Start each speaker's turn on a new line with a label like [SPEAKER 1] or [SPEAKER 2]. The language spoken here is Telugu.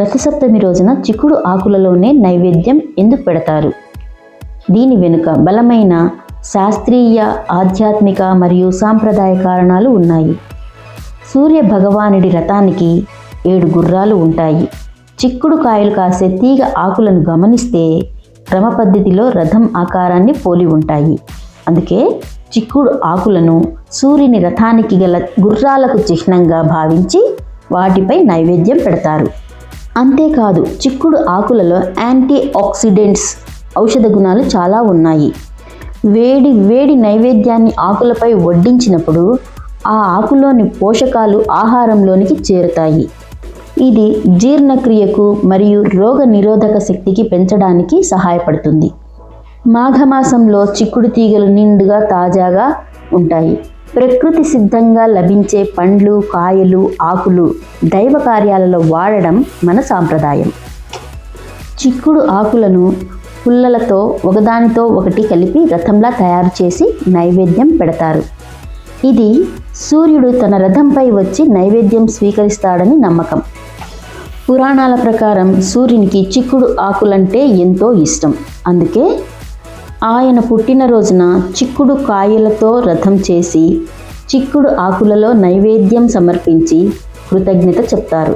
[SPEAKER 1] రథసప్తమి రోజున చిక్కుడు ఆకులలోనే నైవేద్యం ఎందుకు పెడతారు? దీని వెనుక బలమైన శాస్త్రీయ ఆధ్యాత్మిక మరియు సాంప్రదాయ కారణాలు ఉన్నాయి. సూర్య భగవానుడి రథానికి ఏడు గుర్రాలు ఉంటాయి. చిక్కుడు కాయలు కాసే తీగ ఆకులను గమనిస్తే క్రమ పద్ధతిలో రథం ఆకారాన్ని పోలి ఉంటాయి. అందుకే చిక్కుడు ఆకులను సూర్యుని రథానికి గల గుర్రాలకు చిహ్నంగా భావించి వాటిపై నైవేద్యం పెడతారు. అంతేకాదు చిక్కుడు ఆకులలో యాంటీ ఆక్సిడెంట్స్ ఔషధ గుణాలు చాలా ఉన్నాయి. వేడి వేడి నైవేద్యాన్ని ఆకులపై వడ్డించినప్పుడు ఆ ఆకులోని పోషకాలు ఆహారంలోనికి చేరుతాయి. ఇది జీర్ణక్రియకు మరియు రోగ నిరోధక శక్తికి పెంచడానికి సహాయపడుతుంది. మాఘమాసంలో చిక్కుడు తీగలు నిండుగా తాజాగా ఉంటాయి. ప్రకృతి సిద్ధంగా లభించే పండ్లు కాయలు ఆకులు దైవ కార్యాలలో వాడడం మన సాంప్రదాయం. చిక్కుడు ఆకులను పుల్లలతో ఒకదానితో ఒకటి కలిపి రథంలా తయారు చేసి నైవేద్యం పెడతారు. ఇది సూర్యుడు తన రథంపై వచ్చి నైవేద్యం స్వీకరిస్తాడని నమ్మకం. పురాణాల ప్రకారం సూర్యునికి చిక్కుడు ఆకులంటే ఎంతో ఇష్టం. అందుకే ఆయన పుట్టినరోజున చిక్కుడు కాయలతో రథం చేసి చిక్కుడు ఆకులలో నైవేద్యం సమర్పించి కృతజ్ఞత చెప్తారు.